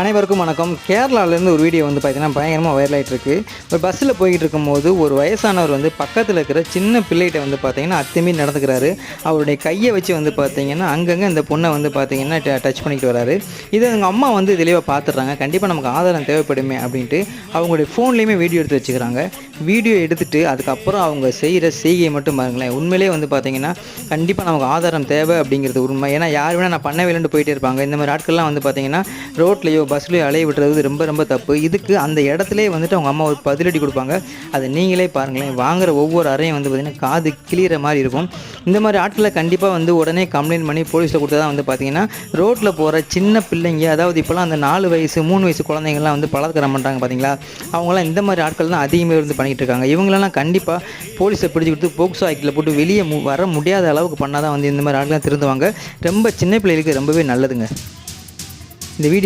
அனைவருக்கும் வணக்கம். கேரளாவிலேருந்து ஒரு வீடியோ வந்து பார்த்தீங்கன்னா பயங்கரமாக வைரல் ஆகிட்டுருக்கு ஒரு பஸ்ஸில் போய்கிட்டு இருக்கும்போது ஒரு வயசானவர் வந்து பக்கத்தில் இருக்கிற சின்ன பிள்ளைகிட்ட வந்து பார்த்தீங்கன்னா அத்துமீறி நடந்துக்கிறாரு. அவருடைய கையை வச்சு வந்து பார்த்தீங்கன்னா அங்கங்கே இந்த பொண்ணை வந்து பார்த்தீங்கன்னா டச் பண்ணிக்கிட்டு வராரு. இதை எங்கள் அம்மா வந்து தெளிவாக பார்த்துட்றாங்க கண்டிப்பாக நமக்கு ஆதாரம் தேவைப்படுமே அப்படின்ட்டு அவங்களுடைய ஃபோன்லேயுமே வீடியோ எடுத்து வச்சுக்கிறாங்க. வீடியோ எடுத்துட்டு அதுக்கப்புறம் அவங்க செய்கிற செய்கையை மட்டும் பாருங்களேன். உண்மையிலே வந்து பார்த்தீங்கன்னா கண்டிப்பாக நமக்கு ஆதாரம் தேவை அப்படிங்கிறது உண்மை. ஏன்னா யார் வேணால் நான் பண்ண வேலைன்னு போயிட்டே இருப்பாங்க. இந்த மாதிரி ஆட்கள்லாம் வந்து பார்த்தீங்கன்னா ரோட்லேயோ பஸ்லேயே அலைய விட்டுறது ரொம்ப ரொம்ப தப்பு. இதுக்கு அந்த இடத்துல வந்துட்டு அவங்க அம்மா ஒரு பதிலடி கொடுப்பாங்க. அதை நீங்களே பாருங்களேன். வாங்குற ஒவ்வொரு அறையும் வந்து பார்த்தீங்கன்னா காது கிளியிற மாதிரி இருக்கும். இந்த மாதிரி ஆட்களை கண்டிப்பாக வந்து உடனே கம்ப்ளைண்ட் பண்ணி போலீஸில் கொடுத்தா தான் வந்து பார்த்தீங்கன்னா ரோட்டில் போகிற சின்ன பிள்ளைங்க அதாவது இப்போலாம் அந்த நாலு வயசு மூணு வயசு குழந்தைங்கள்லாம் வந்து பலாத்காரம் பண்ணுறாங்க பார்த்தீங்களா அவங்களாம் இந்த மாதிரி ஆட்கள் தான் அதிகமாக இருந்து பண்ணிகிட்டு இருக்காங்க. இவங்களெல்லாம் கண்டிப்பாக போலீஸை பிடிச்சி கொடுத்து போக்சோ ஆக்டில் போட்டு வெளியே வர முடியாத அளவுக்கு பண்ணால் தான் வந்து இந்த மாதிரி ஆட்கள்லாம் திருந்துவாங்க. ரொம்ப சின்ன பிள்ளைகளுக்கு ரொம்பவே நல்லதுங்க. இந்த வீடியோ